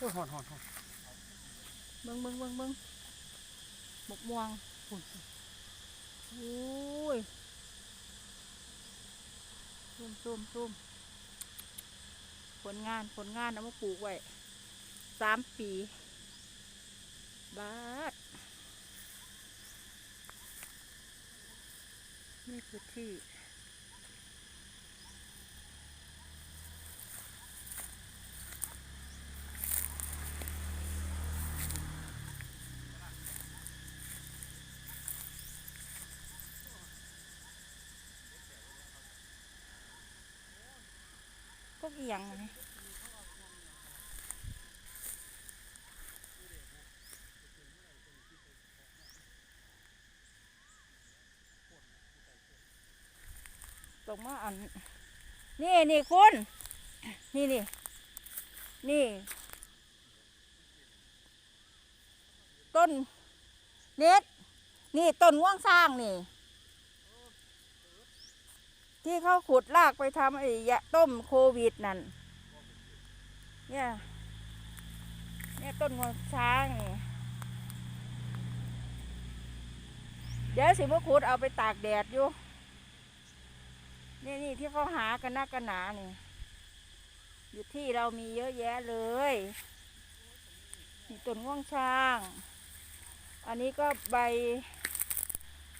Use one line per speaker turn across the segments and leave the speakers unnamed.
โอ้ยหอนหอนหอน
เบิ่งเบิ่งเบิ่งเบิ่งหมกม่วงโอ้ยซุ่มซุ่มซุ่มผลงานผลงานเอามาปลูกไว้สามปีบาทนี่คือที่ กเอียงไงตรงมาอัน นี่นี่คุณนี่นี่นี่ ต้นเน็ตนี่ต้นง่วงสร้างนี่ ที่เขาขุดลากไปทำไอ้ยาต้มโควิดนั่น เนี่ย เนี่ยต้นงวงช้างนี่เดี๋ยวสิพวกขุดเอาไปตากแดดอยู่ นี่นี่ที่เขาหากันนักกันหนานี่ อยู่ที่เรามีเยอะแยะเลยนี่ต้นง่วงช้าง อันนี้ก็ใบ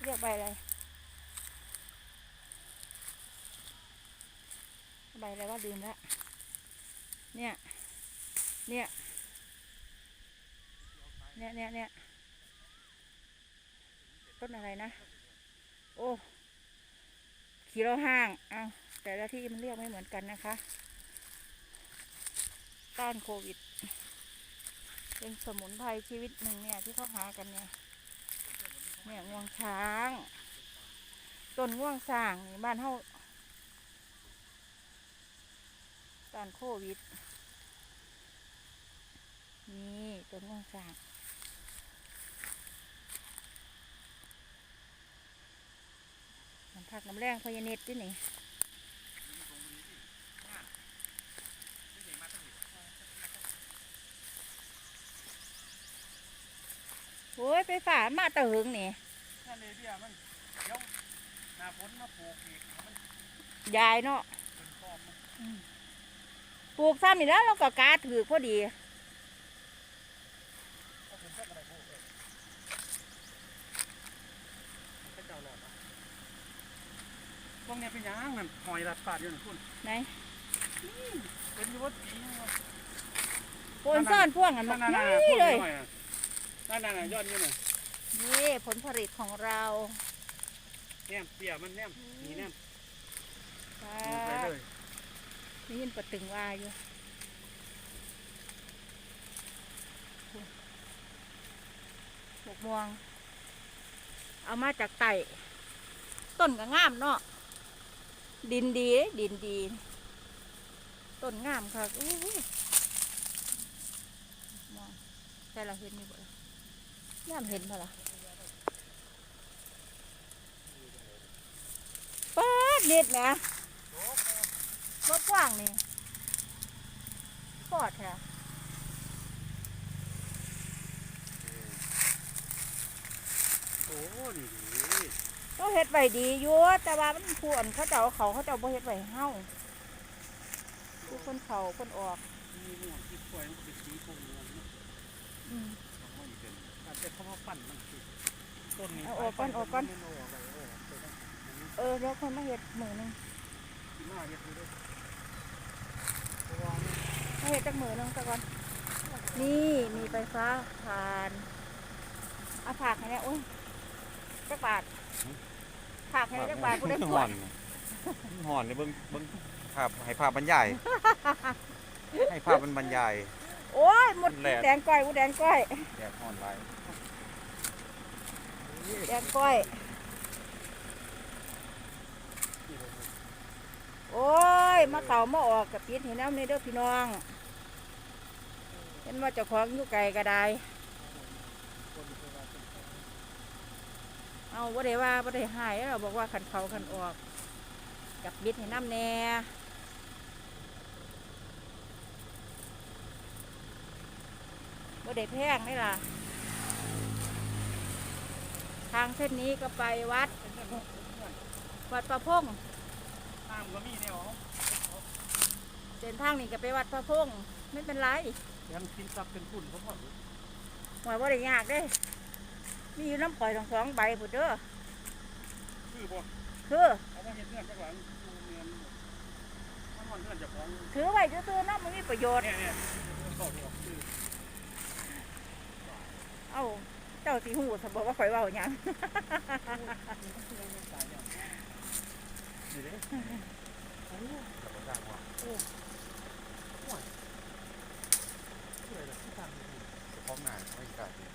เรียกใบอะไร ใบอะไรว่าลืมละเนี่ย เนี่ย เนี่ยเนี่ยเนี่ยต้นอะไรนะ โอ้ ขีโลห้าง เอาแต่ละที่มันเรียกไม่เหมือนกันนะคะ ต้านโควิด เป็นสมุนไพรชีวิตหนึ่งเนี่ยที่เขาหากันเนี่ย เนี่ยง่วงช้าง ต้นง่วงสร้างนี่บ้านเฮา ต้านโควิด นี่ต้นม่วงสางน้ำผักน้ำแรงพยานิดด้วยนี่โอ้ย ไปฝ่ามาแตะหึงนี่
นั่นเลยพี่อะมันเดี๋ยวหน้าฝนมาปลูกอีกมัน
ยายเนาะ
เลู
กซ้ำนี่แล้วเราก็กาถือพอดี
ก็เป็นแค่อะไรพวกเองพระเจ้าหลอดนะพวกเนี้ยเป็นหยังนั่นหอยรัดปาดอยู่นั่นคุณ
ไหน
เป็นอยูวัดจีนวะ
โปนซ่อนพ่วงกันหม
นั่
ด
นนั่นนั่น
นี่เลย
พวกน้อยน่ะนั่นนั่นน่ะยอดนี่น่ะ
นี่ผลผลิตของเรา
แนมเปียมันแนมนี่แนม
ค่ะ
ดูไปเลย
ระตึงว่าอยู่หมกม่วง เอามาจากไต่ต้นก็งามเนาะดินดีดินดีต้นงามค่ะอู้หูมองแต่เราเห็นมีบ่ล่ะย่ามเห็นบ่ล่ะเปิดเนิดนะรถกว้างนี่ ปอดค่ะ
โอ้นี่ดี
ก็เฮ็ดไว้ดีอยู่แต่ว่ามันผู้อันเขาเจ้าเอาเขาเขาเจ้าบ่เฮ็ดไว้ให้เฮาผู้คนเขาคนออก
มีหมวกที่สวยมันก็เป็นสีพวกนี้นะ
อืม
เอาอีกเป็นอาจจะเขามาปั้นมันสิต้นนี้
เอาออกก่อนออกก่อน
เาออกไปเอาออกไปได้อันนี้
เออเดี๋ยวคนมาเฮ็ดมือหนึง
สิมาเฮ็ดดูเด้วยเพราะว่า มัน
มาเฮ็ดจักมือหนึงซะก่อน นี่มีไฟฟ้าผ่านเอาผักให้เนี่ยโอ้ยจักบาทผักให้จักบาทผู้ได้
ห
ปว
อ
ด
นหอนเนี่ยเบิ่งเบิ่งภาพให้ภาพบรรยาย ให้ภาพมันบรรยาย
โอ้ยหมด
แหลก
แดงก้อยกูแดงก้อย
แดดหอนไร
แดงก้อย โอ้ ยมาเข่ามาออกกับปิดเห็นน้ำในเด้อพี่น้อง เห็นว่าเจ้าของอยู่ไกลก็ได้ เอาบ่ได้ว่าบ่ได้หายเราบอกว่าขันเขาขันออกกับบิดให้น้ำแน่ก็ได้แพงนี่ล่ะ ทางเส้นนี้ก็ไปวัดวัดประพง์
น้ำก็มีเนี่ยเหรอ
เส้นทางนี้ก็ไปวัดพระพงไม่เป็นไร
ยังกินซับเป็นฝุ่นเขาหมด
หมายว่าได้ยากเด้ มีอยู่น้ำปล่อยสองสองใบผุดเด้อ
คือบ่
คือ
เอามาเห็นเงื่อนจักหลังดูเงินมันมันเงื่อนจะฟ้อง
ถือไว้ซื่อๆเนาะมันมีประโยชน์
เนี่ยเนี่ยก็ที่ออกคือ
เอ้า เจ้าสีหูสมบอกว่าข่อยเว่าหยัง
นี่เด้โอ้ย
ธรรมชาติว่า
สวยเลยที่ทางนี้
เฉพาะงานไม่กล้ากิน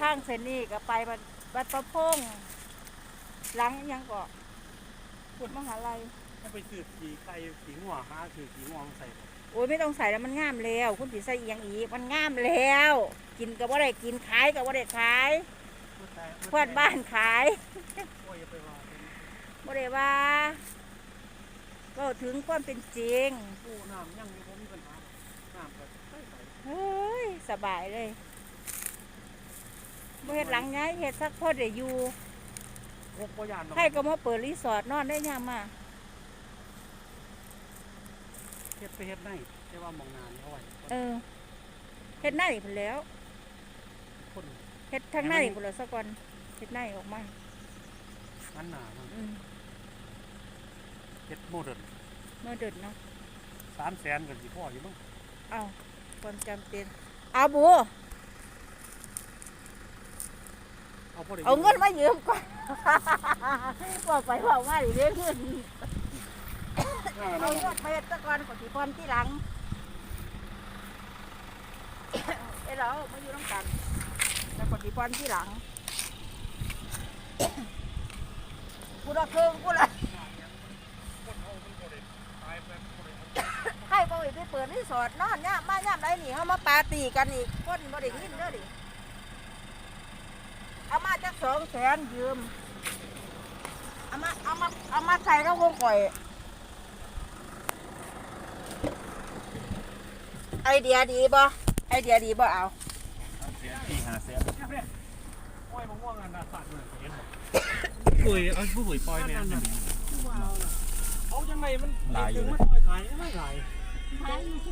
ทางเส้นนี้ก็ไปวัดวัดประพงหลังอิหยังก็ขุดมหาลัย
ถ้าไปสืบขี่ไก่ขี่หัวหาคือขี่หัวมาใส่
โอ้ยไม่ต้องใส่แล้วมันงามแล้ว คุณผีใส่อีหยังอีกมันงามแล้ว กินก็บ่ได้กินขายก็บ่ได้ขาย เพื่อนบ้านขายบ่ได้ว่าก็ถึงความเป็นจริง
ผู้น้ำยังมีผมมีปัญหาน้ำก็
เฮ้ยสบายเลยบ่เฮ็ดหลังไงเฮ็ดสักพอได้อยู่
พกปยาน
ใครก็มาเปิดรีสอร์ทนอนได้ยามมา
เฮ็ดไปเฮ็ดได้แต่ว่ามองงานเอาไว้
เออเฮ็ดหน้านี่พุ่นแล้ว
คน
เฮ็ดทางหน้านี่พุ่นแล้วสักวันเฮ็ดหน้านี่ออกมา
อันหนามัน
อืม
เฮ็ดโมเดิร์น
เมื่อเดินเนาะ
สามแสนกันสิพ่ออยู่มั้ง
เอาความจำเป็นเอาบู
เอาพอได้
เอาเงินมายืมก่อน บอกไปบอกมาดิเรื่องเงิน
เอา
เอาเงินไปเฮ็ดแตะกอนก่อนสิพรที่หลังเอ้ยเรามาอยู่น้ำกัน แล้วก่อนสิพรที่หลังกูละครึ่งกูละให้บ่ไปเปิดรีสอร์ทนอนเนี่ยมาย่ามไรนี่เขามาปาตีกันอีกคนบ่ได้ยินเด้อดิเอามาจักสองแสนยืมเอามาเอามาเอามาใส่แล้ววงก่อย ไอเดียดีบ่ไอเดียดีบ่เอา
ที่หาเสีย
โอ้ย มะม่วงอันนาสัตว์เลยเห็นบ่ปุ๋ยเอาปุ๋ยปล่อยเนี่ยเอาจังไงมันถึงมันปล่อยขายไม่ไหล
ขายอยู่